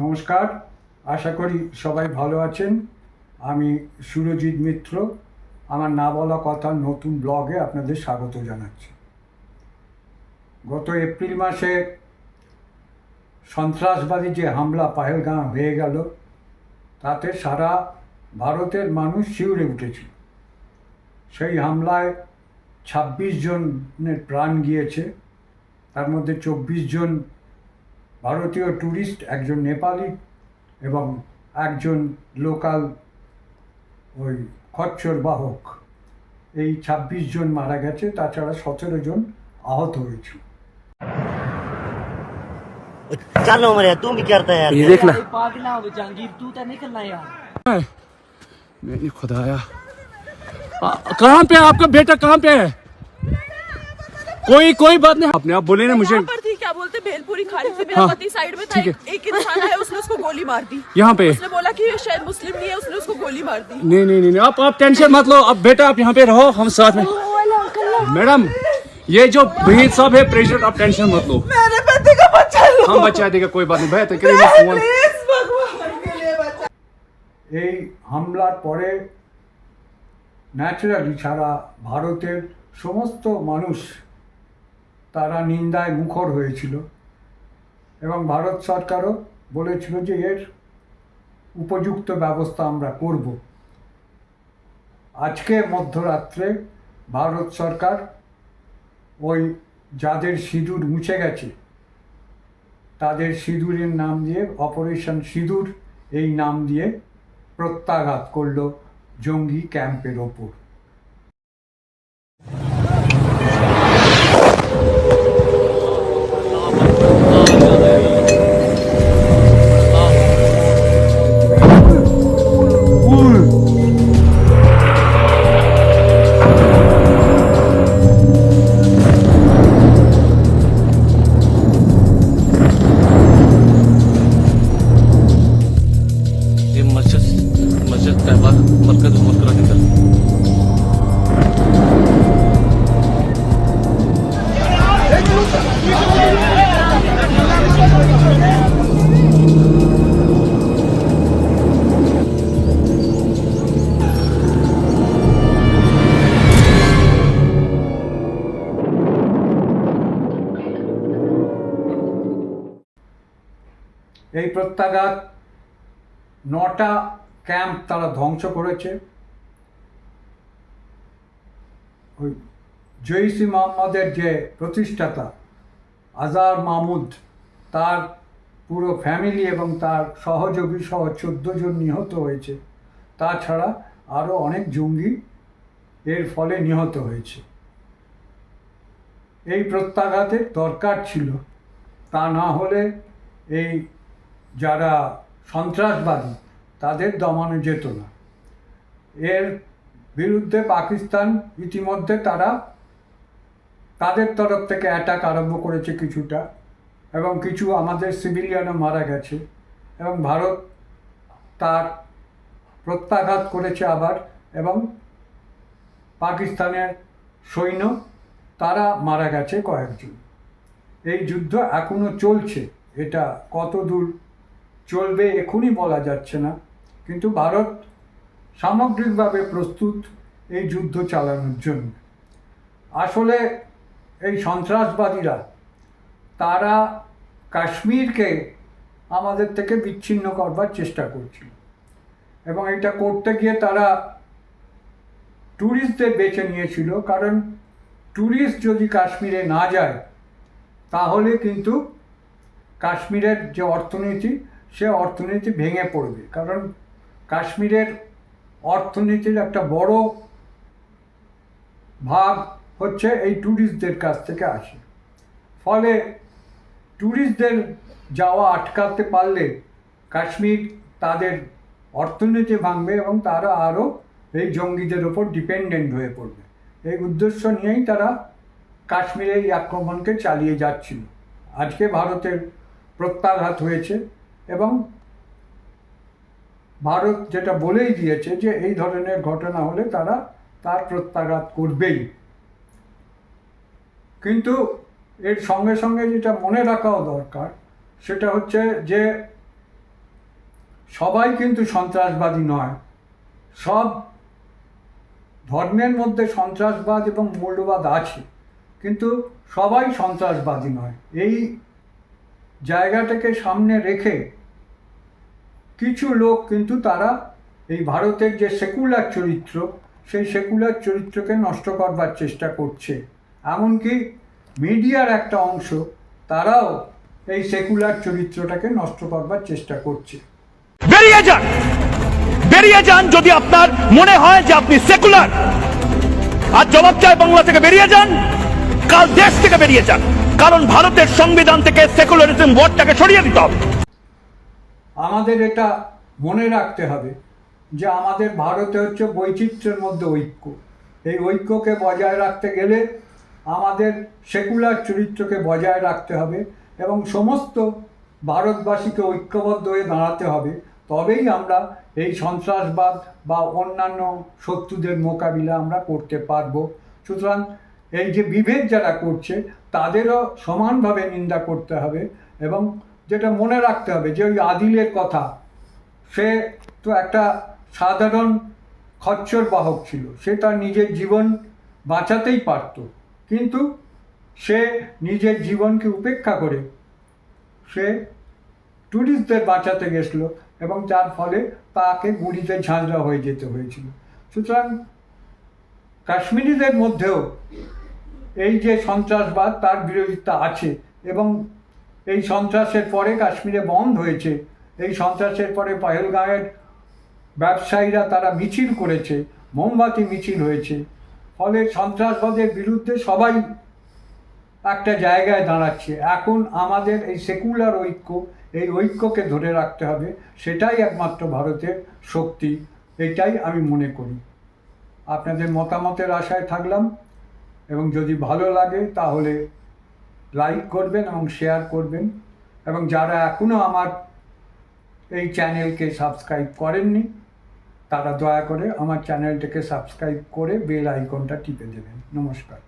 নমস্কার, আশা করি সবাই ভালো আছেন। আমি সুরজিৎ মিত্র, আমার না বলা কথা নতুন ব্লগে আপনাদের স্বাগত জানাচ্ছি। গত এপ্রিল মাসে সন্ত্রাসবাদী যে হামলা পাহেলগাঁ হয়ে গেল, তাতে সারা ভারতের মানুষ শিউরে উঠেছিল। সেই হামলায় ছাব্বিশ জনের প্রাণ গিয়েছে, তার মধ্যে চব্বিশ জন ভারতীয় ট্যুরিস্ট একজন নেপালি এবং একজন লোকাল ওই খচ্চর বাহক এই ছাব্বিশ জন মারা গেছে তাছাড়া সতেরো জন আহত হয়েছে चलो मरे तू भी करता है यार ये देखना अरे पागला हो जहांगीर तू तो निकलना यार मैंने खुदाया आ- कहाँ पे है आपका बेटा कहाँ पे है कोई कोई बात नहीं आपने आप बोले ना मुझे यहाँ पर थी क्या बोलते भेलपुरी खाड़ी से मेरा हाँ, पति साइड में था ठीक है। एक, एक इंसान है उसने उसको गोली मार दी यहाँ पे उसने बोला कि ये शायद मुस्लिम नहीं है उसने उसको गोली मार दी नहीं नहीं नहीं नहीं, आप आप टेंशन मत लो अब बेटा आप यहाँ पे रहो हम साथ में मैडम ये जो भीड़ सब है प्रेशर आप टेंशन मत लो मेरे पति का बच्चा लो हम बचा देगा कोई बात नहीं भैया तो करिए फोन प्लीज भगवान के लिए बचा এই হামলার পরে ন্যাচারালি সারা ভারতের সমস্ত মানুষ তারা নিন্দায় মুখর হয়েছিল। এবং ভারত সরকারও বলেছিল যে এর উপযুক্ত ব্যবস্থা আমরা করব। আজকে মধ্যরাত্রে ভারত সরকার ওই যাদের সিঁদুর মুছে গেছে, তাদের সিঁদুরের নাম দিয়ে অপারেশন সিঁদুর, এই নাম দিয়ে প্রত্যাঘাত করল জঙ্গি ক্যাম্পের ওপর। तहबा मरकज मकरा की तरफ এই প্রত্যাঘাত নটা ক্যাম্প তারা ধ্বংস করেছে। ওই জৈসি মোহাম্মদের যে প্রতিষ্ঠাতা আজার মাহমুদ, তার পুরো ফ্যামিলি এবং তার সহযোগী সহ চোদ্দ জন নিহত হয়েছে। তাছাড়া আরও অনেক জঙ্গি এর ফলে নিহত হয়েছে। এই প্রত্যাঘাতের দরকার ছিল। তা না হলে এই যারা সন্ত্রাসবাদী তাদের দমানো যেত না। এর বিরুদ্ধে পাকিস্তান ইতিমধ্যে তারা তাদের তরফ থেকে অ্যাটাক আরম্ভ করেছে কিছুটা এবং কিছু আমাদের সিভিলিয়ানও মারা গেছে এবং ভারত তার প্রত্যাঘাত করেছে আবার এবং পাকিস্তানের সৈন্য তারা মারা গেছে কয়েকজন। এই যুদ্ধ এখনও চলছে, এটা কত দূর চলবে এখনই বলা যাচ্ছে না। কিন্তু ভারত সামগ্রিকভাবে প্রস্তুত এই যুদ্ধ চালানোর জন্য। আসলে এই সন্ত্রাসবাদীরা, তারা কাশ্মীরকে আমাদের থেকে বিচ্ছিন্ন করবার চেষ্টা করছিল এবং এটা করতে গিয়ে তারা ট্যুরিস্টদের বেছে নিয়েছিল। কারণ ট্যুরিস্ট যদি কাশ্মীরে না যায়, তাহলে কিন্তু কাশ্মীরের যে অর্থনীতি, সে অর্থনীতি ভেঙে পড়বে। কারণ কাশ্মীরের অর্থনীতির একটা বড় ভাগ হচ্ছে এই ট্যুরিস্টদের কাছ থেকে আসে। ফলে ট্যুরিস্টদের যাওয়া আটকাতে পারলে কাশ্মীর তাদের অর্থনীতি ভাঙবে এবং তারা আরও এই জঙ্গিদের ওপর ডিপেন্ডেন্ট হয়ে পড়বে। এই উদ্দেশ্য নিয়েই তারা কাশ্মীরে এই আক্রমণকে চালিয়ে যাচ্ছিল। আজকে ভারতের প্রত্যাঘাত হয়েছে এবং ভারত যেটা বলেই দিয়েছে যে এই ধরনের ঘটনা হলে তারা তার প্রত্যাঘাত করবেই। কিন্তু এর সঙ্গে সঙ্গে যেটা মনে রাখাও দরকার, সেটা হচ্ছে যে সবাই কিন্তু সন্ত্রাসবাদী নয়। সব ধর্মের মধ্যে সন্ত্রাসবাদ এবং মৌলবাদ আছে, কিন্তু সবাই সন্ত্রাসবাদী নয়। এই জায়গাটাকে সামনে রেখে কিছু লোক কিন্তু তারা এই ভারতের যে সেকুলার চরিত্র, সেই সেকুলার চরিত্রকে নষ্ট করবার চেষ্টা করছে। এমনকি মিডিয়ার একটা অংশ, তারাও এই সেকুলার চরিত্রটাকে নষ্ট করবার চেষ্টা করছে। বেরিয়ে যান! বেরিয়ে যান যদি আপনার মনে হয় যে আপনি সেকুলার। আর জবাব চায় বাংলা থেকে বেরিয়ে যান, কাল দেশ থেকে বেরিয়ে যান। কারণ ভারতের সংবিধান থেকে সেকুলারিজম ওয়ার্ডটাকে সরিয়ে দিতে হবে। আমাদের এটা মনে রাখতে হবে যে আমাদের ভারতে হচ্ছে বৈচিত্র্যের মধ্যে ঐক্য। এই ঐক্যকে বজায় রাখতে গেলে আমাদের সেকুলার চরিত্রকে বজায় রাখতে হবে এবং সমস্ত ভারতবাসীকে ঐক্যবদ্ধ হয়ে দাঁড়াতে হবে। তবেই আমরা এই সন্ত্রাসবাদ বা অন্যান্য শত্রুদের মোকাবিলা আমরা করতে পারব। সুতরাং এই যে বিভেদ যারা করছে, তাদেরও সমানভাবে নিন্দা করতে হবে এবং যেটা মনে রাখতে হবে, যে ওই আদিলের কথা। সে তো একটা সাধারণ খচ্চর বাহক ছিল। সে তার নিজের জীবন বাঁচাতেই পারত। কিন্তু সে নিজের জীবনকে উপেক্ষা করে সে ট্যুরিস্টদের বাঁচাতে গেছিল এবং যার ফলে তাকে গুলিতে ঝাঁঝরা হয়ে যেতে হয়েছিল। সুতরাং কাশ্মীরিদের মধ্যেও এই যে সন্ত্রাসবাদ তার বিরোধিতা আছে এবং এই সন্ত্রাসের পরে কাশ্মীরে বন্ধ হয়েছে। এই সন্ত্রাসের পরে পহেলগাঁয়ের ব্যবসায়ীরা তারা মিছিল করেছে, মোমবাতি মিছিল হয়েছে। ফলে সন্ত্রাসবাদের বিরুদ্ধে সবাই একটা জায়গায় দাঁড়াচ্ছে। এখন আমাদের এই সেকুলার ঐক্য, এই ঐক্যকে ধরে রাখতে হবে, সেটাই একমাত্র ভারতের শক্তি, এটাই আমি মনে করি। আপনাদের মতামতের আশায় থাকলাম, এবং যদি ভালো লাগে তাহলে লাইক করবেন এবং শেয়ার করবেন। এবং যারা এখনও আমার এই চ্যানেলকে সাবস্ক্রাইব করেননি, তারা দয়া করে আমার চ্যানেলটাকে সাবস্ক্রাইব করে বেল আইকনটা টিপে দেবেন। নমস্কার।